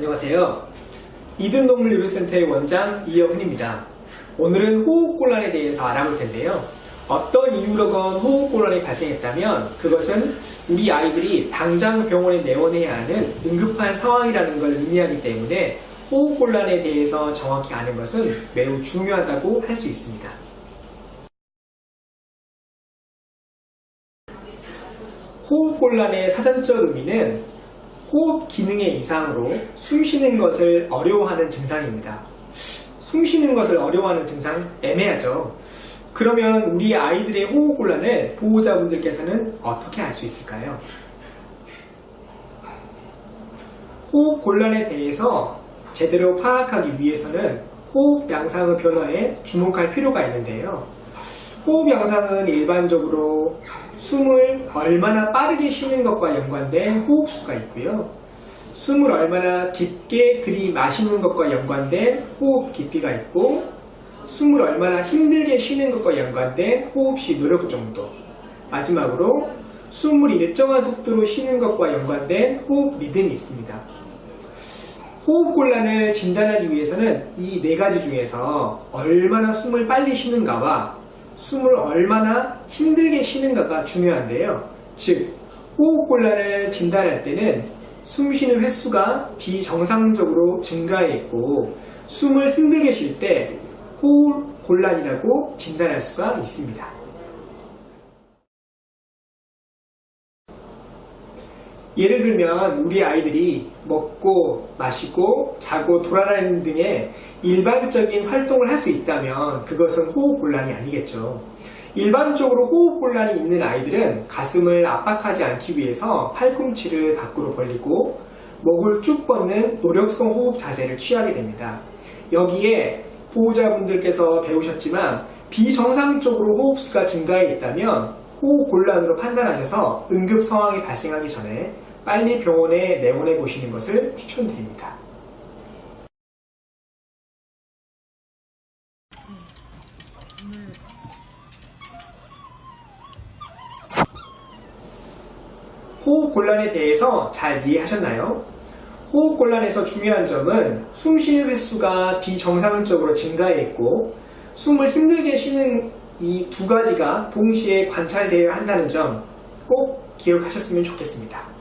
안녕하세요. 이든동물의료센터의 원장 이영훈입니다. 오늘은 호흡곤란에 대해서 알아볼 텐데요. 어떤 이유로건 호흡곤란이 발생했다면 그것은 우리 아이들이 당장 병원에 내원해야 하는 응급한 상황이라는 걸 의미하기 때문에 호흡곤란에 대해서 정확히 아는 것은 매우 중요하다고 할 수 있습니다. 호흡곤란의 사전적 의미는 호흡 기능의 이상으로 숨 쉬는 것을 어려워하는 증상입니다. 숨 쉬는 것을 어려워하는 증상 애매하죠. 그러면 우리 아이들의 호흡 곤란을 보호자분들께서는 어떻게 알 수 있을까요? 호흡 곤란에 대해서 제대로 파악하기 위해서는 호흡 양상의 변화에 주목할 필요가 있는데요. 호흡 양상은 일반적으로 숨을 얼마나 빠르게 쉬는 것과 연관된 호흡수가 있고요. 숨을 얼마나 깊게 들이마시는 것과 연관된 호흡 깊이가 있고, 숨을 얼마나 힘들게 쉬는 것과 연관된 호흡 시 노력 정도. 마지막으로 숨을 일정한 속도로 쉬는 것과 연관된 호흡 리듬이 있습니다. 호흡곤란을 진단하기 위해서는 이 네 가지 중에서 얼마나 숨을 빨리 쉬는가와 숨을 얼마나 힘들게 쉬는가가 중요한데요. 즉, 호흡곤란을 진단할 때는 숨 쉬는 횟수가 비정상적으로 증가해 있고 숨을 힘들게 쉴 때 호흡곤란이라고 진단할 수가 있습니다. 예를 들면 우리 아이들이 먹고 마시고 자고 돌아다니는 등의 일반적인 활동을 할 수 있다면 그것은 호흡곤란이 아니겠죠. 일반적으로 호흡곤란이 있는 아이들은 가슴을 압박하지 않기 위해서 팔꿈치를 밖으로 벌리고 목을 쭉 뻗는 노력성 호흡 자세를 취하게 됩니다. 여기에 보호자분들께서 배우셨지만 비정상적으로 호흡수가 증가해 있다면 호흡곤란으로 판단하셔서 응급 상황이 발생하기 전에 빨리 병원에 내원해 보시는 것을 추천드립니다. 호흡곤란에 대해서 잘 이해하셨나요? 호흡곤란에서 중요한 점은 숨 쉬는 횟수가 비정상적으로 증가해 있고 숨을 힘들게 쉬는 이 두 가지가 동시에 관찰되어야 한다는 점 꼭 기억하셨으면 좋겠습니다.